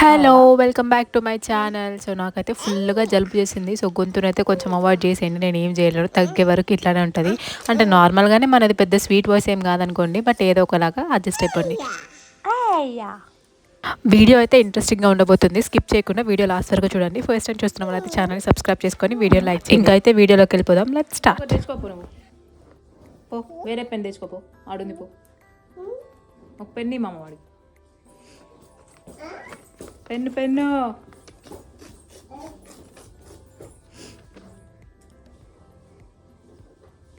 Hello welcome back to my channel. So నాకైతే ఫుల్గా జలుబు చేసింది. సో గొంతునైతే కొంచెం అవాయిడ్ చేసేయండి. నేను ఏం చేయలేను. తగ్గే వరకు ఇట్లానే ఉంటుంది. అంటే నార్మల్గానే మనది పెద్ద స్వీట్ వాయిస్ ఏం కాదనుకోండి బట్ ఏదో ఒకలాగా అడ్జస్ట్ అయిపోండి. వీడియో అయితే ఇంట్రెస్టింగ్గా ఉండబోతుంది. స్కిప్ చేయకుండా వీడియో లాస్ట్ వరకు చూడండి. ఫస్ట్ టైం చూస్తున్న వాళ్ళైతే ఛానల్ సబ్స్క్రైబ్ చేసుకొని వీడియో లైక్ ఇంకా అయితే వీడియోలోకి వెళ్ళిపోదాం. లెట్ స్టార్ట్ తెచ్చుకోపో పో వేరే పెన్ తెచ్చుకోపో. ఆడుంది పో. ఒక పెన్ని మామ వాడికి. Pen pen.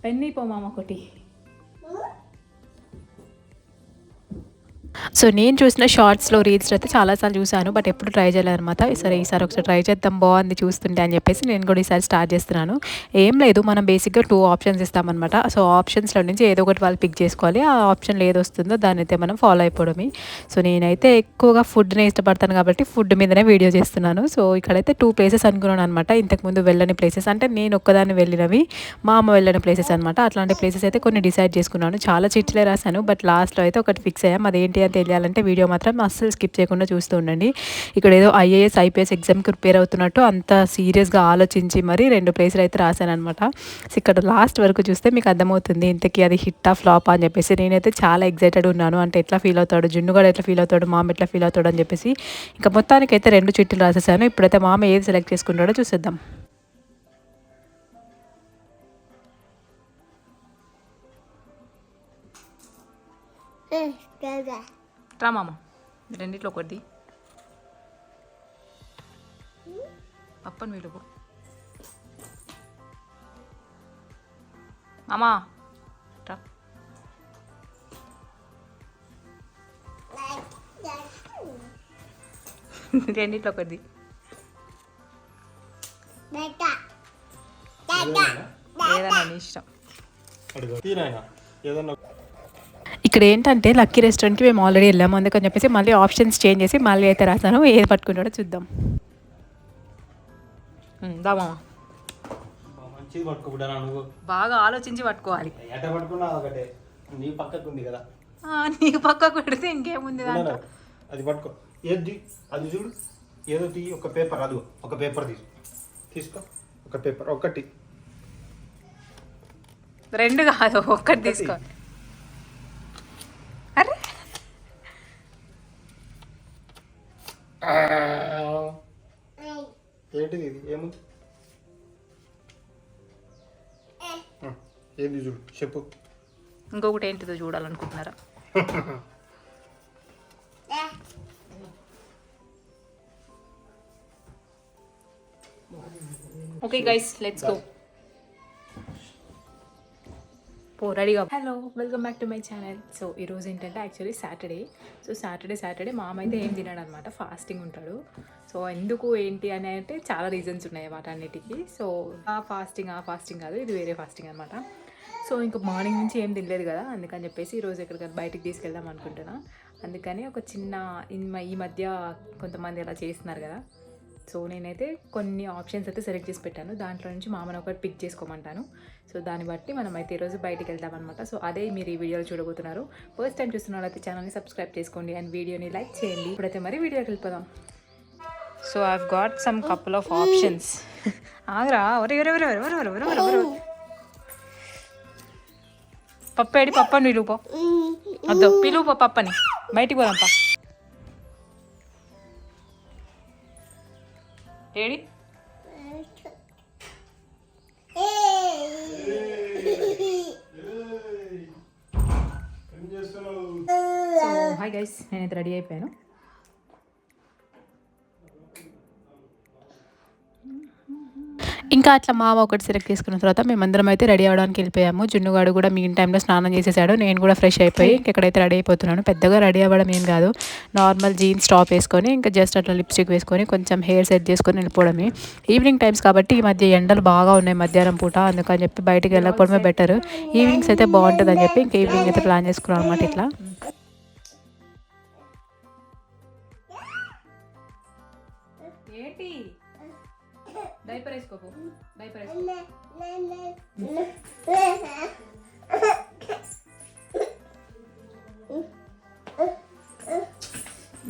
పెన్ను పో మామ ఒకటి. సో నేను చూసిన షార్ట్స్లో రీల్స్లో అయితే చాలాసార్లు చూశాను బట్ ఎప్పుడు ట్రై చేయలేదన్నమాట సరే ఈసారి ఒకసారి ట్రై చేద్దాం బాగుంది చూస్తుంటే అని చెప్పేసి నేను కూడా ఈసారి స్టార్ట్ చేస్తున్నాను. ఏం లేదు మనం బేసిక్గా టూ ఆప్షన్స్ ఇస్తామన్నమాట. సో ఆప్షన్స్లో నుంచి ఏదో ఒకటి వాళ్ళు పిక్ చేసుకోవాలి. ఆ ఆప్షన్లో ఏది వస్తుందో దాన్ని అయితే మనం ఫాలో అయిపోవడమే. సో నేనైతే ఎక్కువగా ఫుడ్ని ఇష్టపడతాను కాబట్టి ఫుడ్ మీదనే వీడియో చేస్తున్నాను. సో ఇక్కడైతే టూ ప్లేసెస్ అనుకున్నాను అనమాట ఇంతకుముందు వెళ్ళని ప్లేసెస్ అంటే నేను ఒక్కదాన్ని వెళ్ళినవి మా అమ్మ వెళ్ళని ప్లేసెస్ అనమాట అట్లాంటి ప్లేసెస్ అయితే కొన్ని డిసైడ్ చేసుకున్నాను. చాలా చిట్లే రాశాను బట్ లాస్ట్లో అయితే ఒకటి ఫిక్స్ అయ్యాం. అదేంటి తెలియాలంటే వీడియో మాత్రం అస్సలు స్కిప్ చేయకుండా చూస్తూ ఉండండి. ఇక్కడ ఏదో ఐఏఎస్ ఐపీఎస్ ఎగ్జామ్కి ప్రిపేర్ అవుతున్నట్టు అంత సీరియస్గా ఆలోచించి మరి రెండు ప్లేసులు అయితే రాశాను అనమాట సో ఇక్కడ లాస్ట్ వరకు చూస్తే మీకు అర్థమవుతుంది ఇంతకీ అది హిట్టా ఫ్లాప్ అని చెప్పేసి. నేనైతే చాలా ఎగ్జైటెడ్ ఉన్నాను. అంటే ఎట్లా ఫీల్ అవుతాడు జున్ను కూడా ఎట్లా ఫీల్ అవుతాడు మామ ఎట్లా ఫీల్ అవుతాడు అని చెప్పేసి. ఇంకా మొత్తానికి అయితే రెండు చిట్టులు రాసేసాను. ఇప్పుడైతే మామ ఏది సెలెక్ట్ చేసుకుంటాడో చూసేద్దాం. రా మామ. రెండిట్లో ఒకటి పప్పని వీలుపు మామా. రా. రెండిట్లో ఒకటి ఏదన్నా నీ ఇష్టం. ఏదన్నా ఇక్కడ ఏంటంటే లక్కీ రెస్టారెంట్కి మేము ఆల్రెడీ వెళ్ళాము. అందుకని చెప్పేసి మళ్ళీ ఆప్షన్స్ చేంజ్ చేసి మళ్ళీ అయితే రాసాను ఏది పట్టుకుంటాడో చూద్దాం. దామా బాగా ఆలోచించి పట్టుకోవాలి. ఎట పట్టుకున్నా ఒకటే. నీ పక్కకు ఉంది కదా నీకు పక్కకు పెడితే ఇంకేముంది దాంట్లో? అది పట్టుకో. ఏది అది చూడు. ఏదో తీ ఒక పేపర్ అది ఒక పేపర్ తీసు తీసుకో. ఒక పేపర్ ఒకటి. రెండు కాదు ఒక్కటి తీసుకో. ఏంటిది ఇది ఏముంది ఆ, ఏంది చూడు చెప్పు ఇంకొకటి ఏంటిదో చూడాలనుకుంటున్నారా ఓకే గైస్ లెట్స్ గో పో రెడీగా hello welcome back to my channel so ఈరోజు ఏంటంటే actually Saturday so Saturday Saturday మామైతే అయితే ఏం తినాడు అనమాట ఫాస్టింగ్ ఉంటాడు. సో ఎందుకు ఏంటి అని అంటే చాలా రీజన్స్ ఉన్నాయి వాటన్నిటికీ. సో ఆ ఫాస్టింగ్ ఆ ఫాస్టింగ్ కాదు ఇది వేరే ఫాస్టింగ్ అనమాట సో ఇంకా మార్నింగ్ నుంచి ఏం తినలేదు కదా అందుకని చెప్పేసి ఈరోజు ఎక్కడికైనా బయటికి తీసుకెళ్దాం అనుకుంటున్నా. అందుకని ఒక చిన్న ఈ మధ్య కొంతమంది అలా చేస్తున్నారు కదా. సో నేనైతే కొన్ని ఆప్షన్స్ అయితే సెలెక్ట్ చేసి పెట్టాను. దాంట్లో నుంచి మామని ఒకటి పిక్ చేసుకోమంటాను. సో దాన్ని బట్టి మనం అయితే ఈరోజు బయటికి వెళ్తామన్నమాట సో అదే మీరు ఈ వీడియోలు చూడబోతున్నారు. ఫస్ట్ టైం చూస్తున్న వాళ్ళైతే ఛానల్ని సబ్స్క్రైబ్ చేసుకోండి అండ్ వీడియోని లైక్ చేయండి. ఇప్పుడైతే మరి వీడియోకి వెళ్ళిపోదాం. So I got some couple of options ఆగరా పప్పేడి పప్పని పిలువుపో పప్ప ఏడి పప్పని. బయటికి పోదాం ఏడి? నేనైతే రెడీ అయిపోయాను. ఇంకా అట్లా మామ ఒకటి సెలెక్ట్ చేసుకున్న తర్వాత మేమందరం అయితే రెడీ అవ్వడానికి వెళ్ళిపోయాము. జున్నుగాడు కూడా మీన్ టైంలో స్నానం చేసేసాడు. నేను కూడా ఫ్రెష్ అయిపోయి ఇక్కడైతే రెడీ అయిపోతున్నాను పెద్దగా రెడీ అవ్వడం ఏం కాదు. నార్మల్ జీన్స్ టాప్ వేసుకొని ఇంకా జస్ట్ అట్లా లిప్స్టిక్ వేసుకొని కొంచెం హెయిర్ సెట్ చేసుకొని వెళ్ళిపోవడమే. ఈవినింగ్ టైమ్స్ కాబట్టి ఈ మధ్య ఎండలు బాగా ఉన్నాయి మధ్యాహ్నం పూట. అందుకని చెప్పి బయటికి వెళ్ళకపోవడమే బెటర్ ఈవినింగ్స్ అయితే బాగుంటుంది అని చెప్పి ఇంకా ఈవినింగ్ అయితే ప్లాన్ చేసుకున్నాం అనమాట ఇట్లా. డైపర్ వేసుకోకు డైపర్ వేసుకో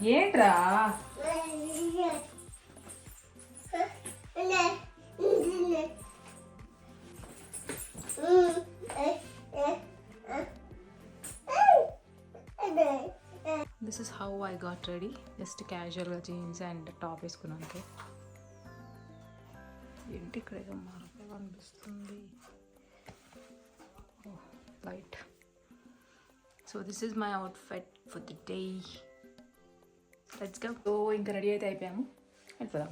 ఏంట్రా this is how I got ready just క్యాజువల్గా జీన్స్ అండ్ టాప్ వేసుకున్నాను ఏంటి ఇక్కడ ఏదో మార్పుగా అనిపిస్తుంది light. So this is my outfit for the day let's go so ఇంకా రెడీ అయితే అయిపోయాము. వెళ్ళిపోదాం.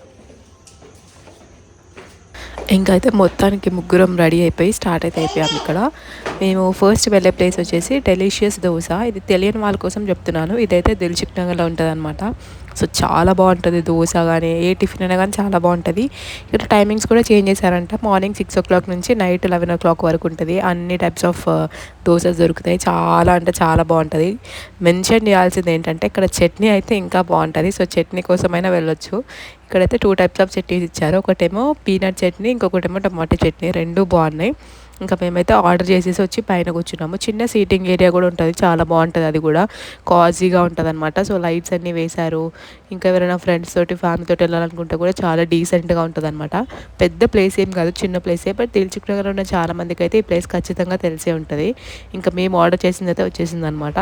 పెట్టుకో ఇంకా అయితే మొత్తానికి ముగ్గురం రెడీ అయిపోయి స్టార్ట్ అయితే అయిపోయాము ఇక్కడ. మేము ఫస్ట్ వెళ్ళే ప్లేస్ వచ్చేసి డెలిషియస్ దోశ. ఇది తెలియని వాళ్ళ కోసం చెప్తున్నాను. ఇదైతే దిల్చిక్ నగర్లో ఉంటుంది అనమాట సో చాలా బాగుంటుంది దోశ కానీ ఏ టిఫిన్ అయినా కానీ చాలా బాగుంటుంది. ఇక్కడ టైమింగ్స్ కూడా చేంజ్ చేశారంట. మార్నింగ్ సిక్స్ ఓ క్లాక్ నుంచి నైట్ లెవెన్ ఓ క్లాక్ వరకు ఉంటుంది. అన్ని టైప్స్ ఆఫ్ దోశస్ దొరుకుతాయి. చాలా అంటే చాలా బాగుంటుంది. మెన్షన్ చేయాల్సింది ఏంటంటే ఇక్కడ చట్నీ అయితే ఇంకా బాగుంటుంది. సో చట్నీ కోసమైనా వెళ్ళొచ్చు. ఇక్కడైతే టూ టైప్స్ ఆఫ్ చట్నీస్ ఇచ్చారు. ఒకటేమో పీనట్ చట్నీ ఇంకొకటేమో టమాటో చట్నీ. రెండు బాగున్నాయి. ఇంకా మేమైతే ఆర్డర్ చేసేసి వచ్చి పైన కూర్చున్నాము. చిన్న సీటింగ్ ఏరియా కూడా ఉంటుంది. చాలా బాగుంటుంది అది కూడా. కాజీగా ఉంటుంది అనమాట సో లైట్స్ అన్నీ వేశారు. ఇంకా ఎవరైనా ఫ్రెండ్స్ తోటి ఫ్యామిలీ తోటి వెళ్ళాలనుకుంటే కూడా చాలా డీసెంట్గా ఉంటుంది అనమాట పెద్ద ప్లేస్ ఏం కాదు. చిన్న ప్లేసే బట్ దిల్చుక్ ఉన్న చాలా మందికి అయితే ఈ ప్లేస్ ఖచ్చితంగా తెలిసే ఉంటుంది. ఇంకా మేము ఆర్డర్ చేసింది అయితే వచ్చేసింది అనమాట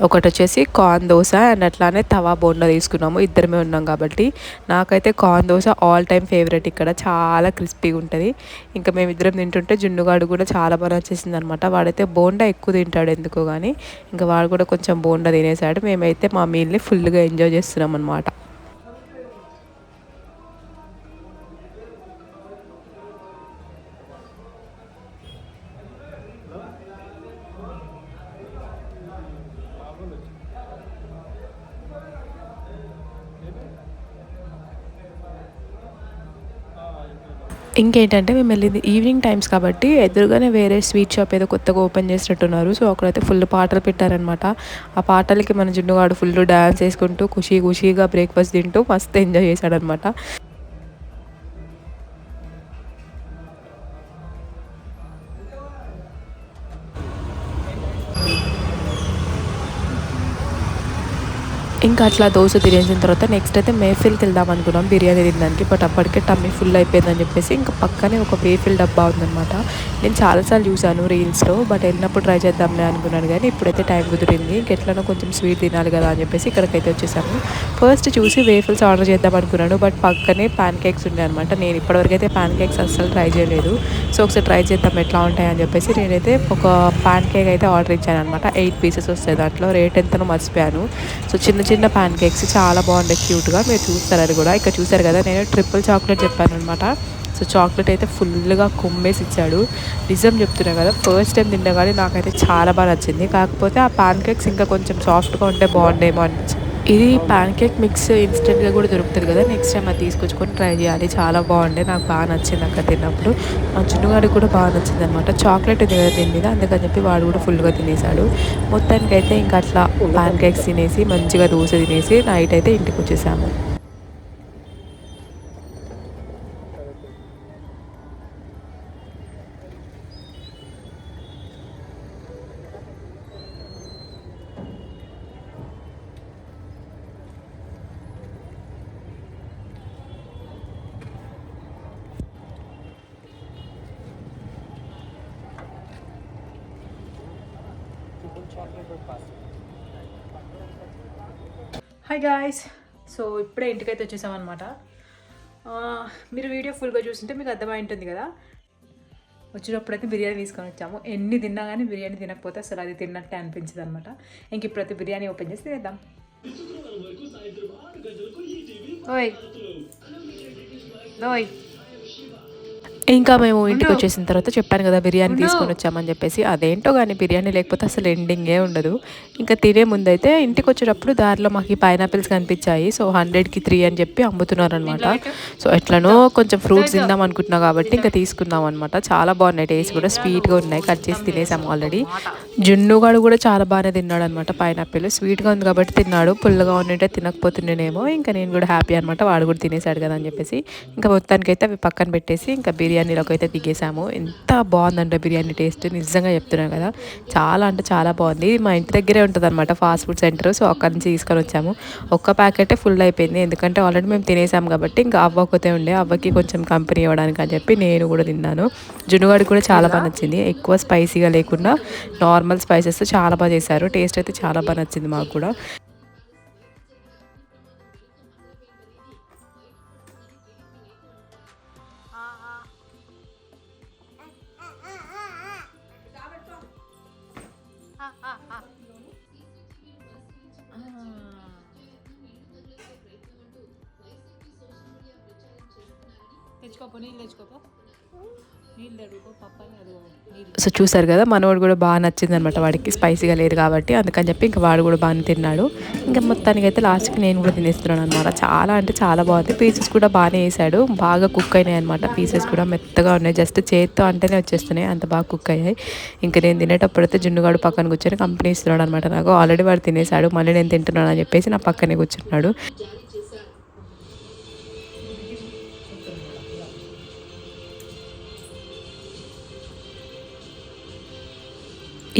ఒకటి వచ్చేసి కార్న్ దోశ అండ్ అట్లానే తవా బోండా తీసుకున్నాము. ఇద్దరమే ఉన్నాం కాబట్టి. నాకైతే corn dosa all time favourite ఇక్కడ. చాలా క్రిస్పీగా ఉంటుంది. ఇంకా మేము ఇద్దరం తింటుంటే జున్నుగాడు కూడా చాలా బాగా నచ్చేసింది అనమాట వాడైతే బోండా ఎక్కువ తింటాడు ఎందుకో కానీ ఇంకా వాడు కూడా కొంచెం బోండా తినేసాడు. మేమైతే మా మీల్ని ఫుల్గా ఎంజాయ్ చేస్తున్నాం అనమాట ఇంకేంటంటే మేము వెళ్ళింది ఈవినింగ్ టైమ్స్ కాబట్టి ఎదురుగానే వేరే స్వీట్ షాప్ ఏదో కొత్తగా ఓపెన్ చేసినట్టున్నారు. సో అక్కడైతే ఫుల్ పాటలు పెట్టారనమాట ఆ పాటలకి మన జున్నుగాడు ఫుల్ డ్యాన్స్ వేసుకుంటూ ఖుషీ ఖుషీగా బ్రేక్ఫాస్ట్ తింటూ మస్తు ఎంజాయ్ చేశాడనమాట ఇంకా అట్లా దోశ తినేసిన తర్వాత నెక్స్ట్ అయితే మేఫిల్కి వెళ్దాం అనుకున్నాం. బిర్యానీ తినడానికి బట్ అప్పటికే టమ్మీ ఫుల్ అయిపోయిందని చెప్పేసి ఇంకా పక్కనే ఒక మేఫిల్ డబ్బా ఉందన్నమాట. నేను చాలాసార్లు చూశాను రీల్స్లో బట్ వెళ్ళినప్పుడు ట్రై చేద్దాంలే అనుకున్నాను కానీ ఇప్పుడైతే టైం కుదిరింది. ఇంకెట్లనో కొంచెం స్వీట్ తినాలి కదా అని చెప్పేసి ఇక్కడికైతే వచ్చేసాము. ఫస్ట్ చూసి వేఫిల్స్ ఆర్డర్ చేద్దాం అనుకున్నాను బట్ పక్కనే పాన్ కేక్స్ ఉండే అనమాట నేను ఇప్పటివరకు అయితే పాన్ కేక్స్ అస్సలు ట్రై చేయలేదు. సో ఒకసారి ట్రై చేద్దాం ఎట్లా ఉంటాయని చెప్పేసి నేనైతే ఒక పాన్ కేక్ అయితే ఆర్డర్ ఇచ్చాను అనమాట ఎయిట్ పీసెస్ వస్తాయి దాంట్లో. రేట్ ఎంతనో మర్చిపోయాను. సో చిన్న చిన్న పాన్ కేక్స్ చాలా బాగుంటాయి క్యూట్గా మీరు చూస్తారు అది కూడా. ఇక్కడ చూసారు కదా నేను ట్రిపుల్ చాక్లెట్ చెప్పాను అనమాట సో చాక్లెట్ అయితే ఫుల్గా కుమ్మేసి ఇచ్చాడు. నిజం చెప్తున్నా కదా ఫస్ట్ టైం తిన్నా కానీ నాకైతే చాలా బాగా నచ్చింది. కాకపోతే ఆ పాన్ కేక్స్ ఇంకా కొంచెం సాఫ్ట్గా ఉంటే బాగుండేమో అనిపించింది. ఇది ప్యాన్ కేక్ మిక్స్ ఇన్స్టెంట్గా కూడా దొరుకుతుంది కదా. నెక్స్ట్ టైం అది తీసుకొచ్చుకొని ట్రై చేయాలి. చాలా బాగుండే. నాకు బాగా నచ్చింది అక్కడ తిన్నప్పుడు. మా చిన్నగాడికి కూడా బాగా నచ్చింది అనమాట చాక్లెట్ ఉంది కదా దీని మీద. అందుకని చెప్పి వాడు కూడా ఫుల్గా తినేసాడు. మొత్తానికి అయితే ఇంకా అట్లా ప్యాన్ కేక్స్ తినేసి మంచిగా దోశ తినేసి నైట్ అయితే ఇంటికి వచ్చేసాము. హాయ్ గాయ్స్ సో ఇప్పుడే ఇంటికైతే వచ్చేసామన్నమాట. మీరు వీడియో ఫుల్గా చూస్తుంటే మీకు అర్థమై ఉంటుంది కదా? వచ్చినప్పుడైతే బిర్యానీ తీసుకొని వచ్చాము. ఎన్ని తిన్నా కానీ బిర్యానీ తినకపోతే అసలు అది తిన్నట్టే అనిపించదు అనమాట ఇంక ఇప్పుడైతే బిర్యానీ ఓపెన్ చేసి తినేద్దాం. ఓయ్. ఓయ్. ఇంకా మేము ఇంటికి వచ్చేసిన తర్వాత చెప్పాను కదా బిర్యానీ తీసుకొని వచ్చామని చెప్పేసి. అదేంటో కానీ బిర్యానీ లేకపోతే అసలు ఎండింగే ఉండదు. ఇంకా తినే ముందైతే ఇంటికి వచ్చేటప్పుడు దారిలో మాకు పైనాపిల్స్ కనిపించాయి. సో హండ్రెడ్కి త్రీ అని చెప్పి అమ్ముతున్నారు అనమాట సో ఎట్లనో కొంచెం ఫ్రూట్స్ తిందాం అనుకుంటున్నా కాబట్టి ఇంకా తీసుకున్నాం అనమాట చాలా బాగున్నాయి టేస్ట్ కూడా స్వీట్గా ఉన్నాయి. కట్ చేసి తినేసాము ఆల్రెడీ. జున్నుగాడు కూడా చాలా బాగానే తిన్నాడు అనమాట పైనాపిల్. స్వీట్గా ఉంది కాబట్టి తిన్నాడు. పుల్లగా ఉండింటే తినకపోతుండేనేమో. ఇంకా నేను కూడా హ్యాపీ అనమాట వాడు కూడా తినేసాడు కదా అని చెప్పేసి. ఇంకా మొత్తానికైతే అవి పక్కన పెట్టేసి ఇంకా బిర్యానీలోకి అయితే దిగేసాము ఎంత బాగుందంటే బిర్యానీ టేస్ట్ నిజంగా చెప్తున్నాను కదా. చాలా అంటే చాలా బాగుంది. మా ఇంటి దగ్గరే ఉంటుంది అనమాట ఫాస్ట్ ఫుడ్ సెంటర్. సో అక్కడి నుంచి తీసుకొని వచ్చాము. ఒక్క ప్యాకెటే ఫుల్ అయిపోయింది. ఎందుకంటే ఆల్రెడీ మేము తినేసాము కాబట్టి ఇంకా అవ్వకపోతే ఉండే. అవ్వకి కొంచెం కంపెనీ ఇవ్వడానికి అని చెప్పి నేను కూడా తిన్నాను. జునుగాడు కూడా చాలా బాగా నచ్చింది. ఎక్కువ స్పైసీగా లేకుండా నార్మల్ స్పైసెస్ చాలా బాగా చేశారు. టేస్ట్ అయితే చాలా బాగా నచ్చింది మాకు కూడా. సో చూసారు కదా మనవాడు కూడా బాగా నచ్చింది అనమాట వాడికి. స్పైసీగా లేదు కాబట్టి. అందుకని చెప్పి ఇంకా వాడు కూడా బాగానే తిన్నాడు. ఇంకా మొత్తానికి అయితే లాస్ట్కి నేను కూడా తినేస్తున్నాను అనమాట చాలా అంటే చాలా బాగుంది. పీసెస్ కూడా బాగానే వేసాడు. బాగా కుక్ అయినాయి అనమాట పీసెస్ కూడా మెత్తగా ఉన్నాయి. జస్ట్ చేత్తో అంటేనే వచ్చేస్తున్నాయి. అంత బాగా కుక్ అయ్యాయి. ఇంకా నేను తినేటప్పుడైతే జున్నుగాడు పక్కన కూర్చొని కంపెనీ ఇస్తున్నాడు అనమాట నాకు. ఆల్రెడీ వాడు తినేసాడు మళ్ళీ నేను తింటున్నాను అని చెప్పేసి నా పక్కనే కూర్చున్నాడు.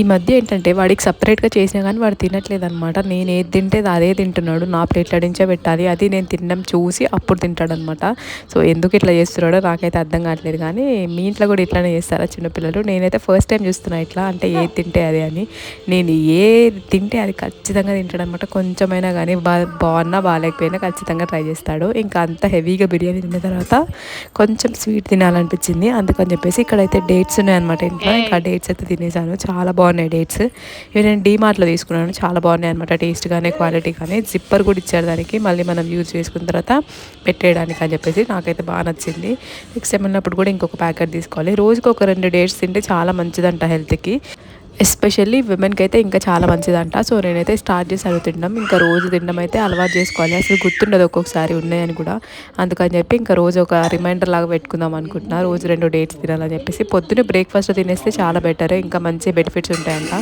ఈ మధ్య ఏంటంటే వాడికి సపరేట్గా చేసినా కానీ వాడు తినట్లేదు అనమాట నేను ఏది తింటే అది తింటున్నాడు. నా ప్లేట్లో నుంచే పెట్టాలి. అది నేను తినడం చూసి అప్పుడు తింటాడు అనమాట సో ఎందుకు ఇట్లా చేస్తున్నాడో నాకైతే అర్థం కావట్లేదు. కానీ మీ ఇంట్లో కూడా ఇట్లానే చేస్తారా చిన్నపిల్లలు? నేనైతే ఫస్ట్ టైం చూస్తున్నా ఇట్లా. అంటే ఏది తింటే అది అని. నేను ఏది తింటే అది ఖచ్చితంగా తింటాడు అనమాట కొంచెమైనా కానీ బా బాగున్నా బాగాలేకపోయినా ఖచ్చితంగా ట్రై చేస్తాడు. ఇంకా అంత హెవీగా బిర్యానీ తిన్న తర్వాత కొంచెం స్వీట్ తినాలనిపించింది. అందుకని చెప్పేసి ఇక్కడైతే డేట్స్ ఉన్నాయన్నమాట. ఇంట్లో ఇంకా డేట్స్ అయితే తినేసాను. చాలా బాగున్నాయి డేట్స్ ఇవి నేను డీమార్ట్లో తీసుకున్నాను. చాలా బాగున్నాయి అనమాట టేస్ట్ కానీ క్వాలిటీ కానీ జిప్పర్ కూడా ఇచ్చారు దానికి. మళ్ళీ మనం యూజ్ చేసుకున్న తర్వాత పెట్టేయడానికి అని చెప్పేసి నాకైతే బాగా నచ్చింది. నెక్స్ట్ టైం ఉన్నప్పుడు కూడా ఇంకొక ప్యాకెట్ తీసుకోవాలి. రోజుకి ఒక రెండు డేట్స్ తింటే చాలా మంచిదంట హెల్త్కి ఎస్పెషల్లీ విమెన్కి అయితే ఇంకా చాలా మంచిదంట. సో నేనైతే స్టార్ట్ చేశాను తినడం. ఇంకా రోజు తినడం అయితే అలవాటు చేసుకోవాలి. అసలు గుర్తుండదు ఒక్కొక్కసారి ఉన్నాయని కూడా. అందుకని చెప్పి ఇంకా రోజు ఒక రిమైండర్ లాగా పెట్టుకుందాం అనుకుంటున్నా. రోజు రెండు డేట్స్ తినాలని చెప్పేసి. పొద్దున్నే బ్రేక్ఫాస్ట్ తినేస్తే చాలా బెటర్ ఇంకా మంచి బెనిఫిట్స్ ఉంటాయంట.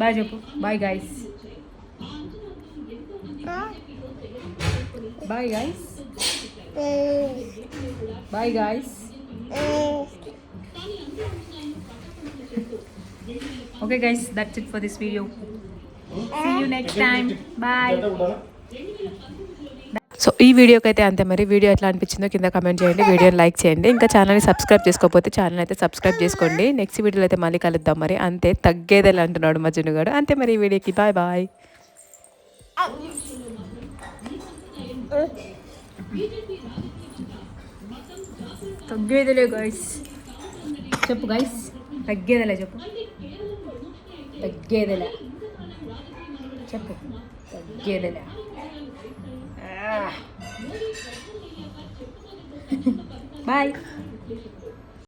బాయ్ చెప్పు. Bye guys bye guys bye guys okay guys that's it for this video see you next time bye so ఈ వీడియోకి అయితే అంతే. మరి వీడియో ఎట్లా అనిపించిందో కింద కమెంట్ చేయండి. వీడియోని లైక్ చేయండి. ఇంకా ఛానల్ని సబ్స్క్రైబ్ చేసుకోకపోతే ఛానల్ అయితే సబ్స్క్రైబ్ చేసుకోండి. నెక్స్ట్ వీడియోలో అయితే మళ్ళీ కలుద్దాం మరి. అంతే తగ్గేదేలా అంటున్నాడు మజ్జును గారు అంతే మరి ఈ వీడియోకి. బాయ్ బాయ్ తగ్గేదిలే గైస్ చెప్పు గైస్ తగ్గేదిలే చెప్పు. తగ్గేదిలే. చెప్పు. తగ్గేదిలే. బాయ్